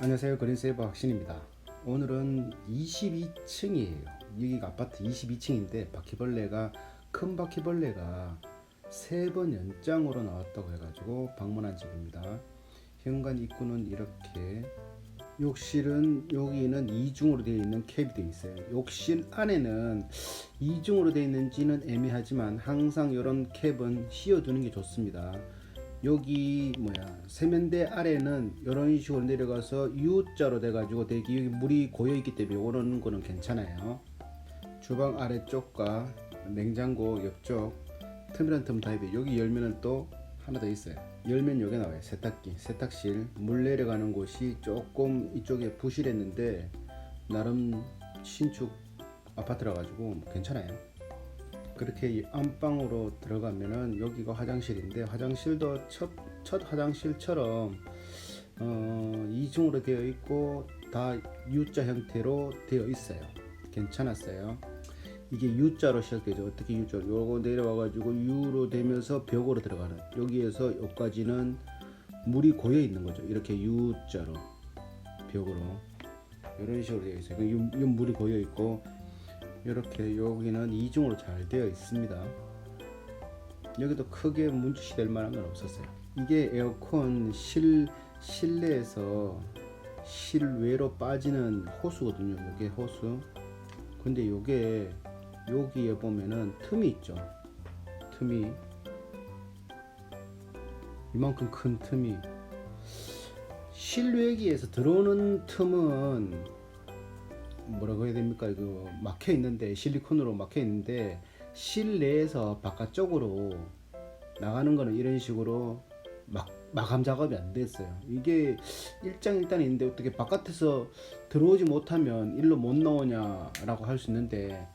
안녕하세요. 그린세이버 학신입니다. 오늘은 22층이에요. 여기가 아파트 22층인데 바퀴벌레가 큰 바퀴벌레가 세 번 연장으로 나왔다고 해가지고 방문한 집입니다. 현관 입구는 이렇게. 욕실은 여기는 이중으로 되어 있는 캡이 되어 있어요. 욕실 안에는 이중으로 되어 있는지는 애매하지만 항상 이런 캡은 씌워두는 게 좋습니다 여기 뭐야 세면대 아래는 이런 식으로 내려가서 U자로 돼가지고 되게 여기 물이 고여 있기 때문에 오는 거는 괜찮아요. 주방 아래쪽과 냉장고 옆쪽 틈이란 틈 타입이 여기 열면은 또 하나 더 있어요. 열면 여기 나와요. 세탁기, 세탁실 물 내려가는 곳이 조금 이쪽에 부실했는데 나름 신축 아파트라 가지고 괜찮아요. 그렇게 이 안방으로 들어가면은 여기가 화장실인데 화장실도 첫, 첫 화장실처럼 어, 이중으로 되어 있고 다 U자 형태로 되어 있어요. 괜찮았어요. 이게 U자로 시작되죠. 어떻게 U자로? 요거 내려와 가지고 U로 되면서 벽으로 들어가는. 여기에서 여기까지는 물이 고여 있는 거죠. 이렇게 U자로 벽으로 이런 식으로 되어 있어요. 이 물이 고여 있고 이렇게 여기는 이중으로 잘 되어 있습니다. 여기도 크게 문제시 될 만한 건 없었어요. 이게 에어컨 실 실내에서 실외로 빠지는 호수거든요. 이게 호수. 근데 요게 여기에 보면은 틈이 있죠. 틈이 이만큼 큰 틈이 실외기에서 들어오는 틈은 뭐라고 해야 됩니까? 그 막혀 있는데 실리콘으로 막혀 있는데 실내에서 바깥쪽으로 나가는 거는 이런 식으로 막 마감 작업이 안 됐어요. 이게 일장일단 있는데 어떻게 바깥에서 들어오지 못하면 일로 못 나오냐라고 할 수 있는데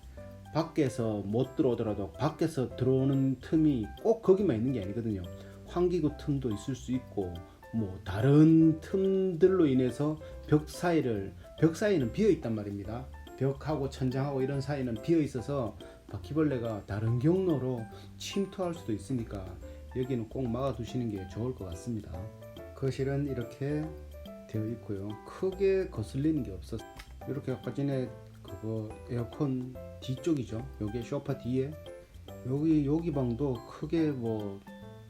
밖에서 못 들어오더라도 밖에서 들어오는 틈이 꼭 거기만 있는 게 아니거든요. 환기구 틈도 있을 수 있고 뭐 다른 틈들로 인해서 벽 사이를 벽 사이는 비어 있단 말입니다. 벽하고 천장하고 이런 사이는 비어 있어서 바퀴벌레가 다른 경로로 침투할 수도 있으니까 여기는 꼭 막아 두시는 게 좋을 것 같습니다. 거실은 이렇게 되어 있고요. 크게 거슬리는 게 없어. 이렇게 아까 전에 그거 에어컨 뒤쪽이죠. 여기 소파 뒤에 여기 여기 방도 크게 뭐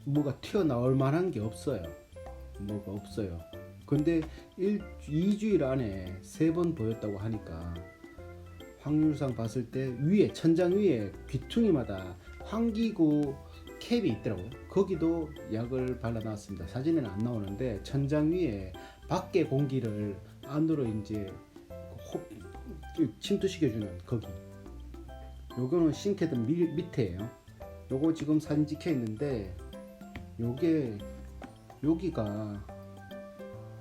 뭐가 튀어나올 만한 게 없어요. 뭐가 없어요. 근데 1, 2주일 안에 세 번 보였다고 하니까 확률상 봤을 때 위에 천장 위에 귀퉁이마다 환기구 캡이 있더라고요. 거기도 약을 발라놨습니다. 사진에는 안 나오는데 천장 위에 밖에 공기를 안으로 이제 호, 침투시켜주는 거기. 요거는 싱크대 미, 밑에예요. 요거 지금 사진 찍혀 있는데 요게 여기가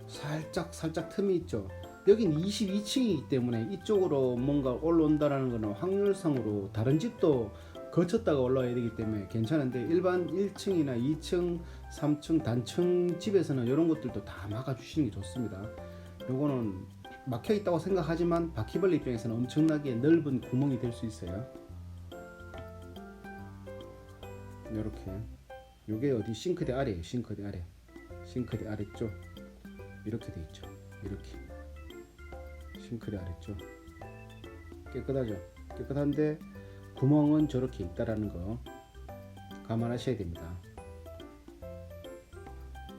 살짝 살짝 틈이 있죠. 여긴 22층이기 때문에 이쪽으로 뭔가 올라온다라는 거는 확률상으로 다른 집도 거쳤다가 올라와야 되기 때문에 괜찮은데 일반 1층이나 2층, 3층 단층 집에서는 이런 것들도 다 막아 주시는 게 좋습니다. 요거는 막혀 있다고 생각하지만 바퀴벌레 입장에서는 엄청나게 넓은 구멍이 될 수 있어요. 이렇게 요게 어디 싱크대 아래에 싱크대 아래 싱크대 아래쪽. 이렇게 돼 있죠. 이렇게. 싱크대 아래쪽. 깨끗하죠? 깨끗한데 구멍은 저렇게 있다라는 거 감안하셔야 됩니다.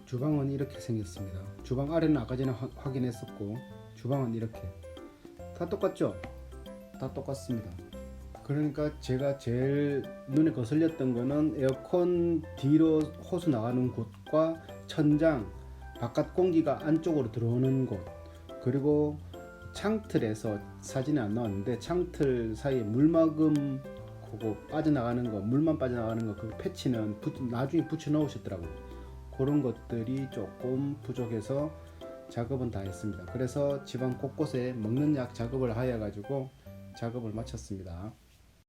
주방은 이렇게 생겼습니다. 주방 아래는 아까 전에 화- 확인했었고 주방은 이렇게. 다 똑같죠? 다 똑같습니다. 그러니까 제가 제일 눈에 거슬렸던 거는 에어컨 뒤로 호수 나가는 곳과 천장 바깥 공기가 안쪽으로 들어오는 곳 그리고 창틀에서 사진이 안 나왔는데 창틀 사이에 물막음 그거 빠져나가는 거 물만 빠져나가는 거 그 패치는 부- 나중에 붙여 넣으셨더라고요. 그런 것들이 조금 부족해서 작업은 다 했습니다. 그래서 집안 곳곳에 먹는 약 작업을 하여 가지고 작업을 마쳤습니다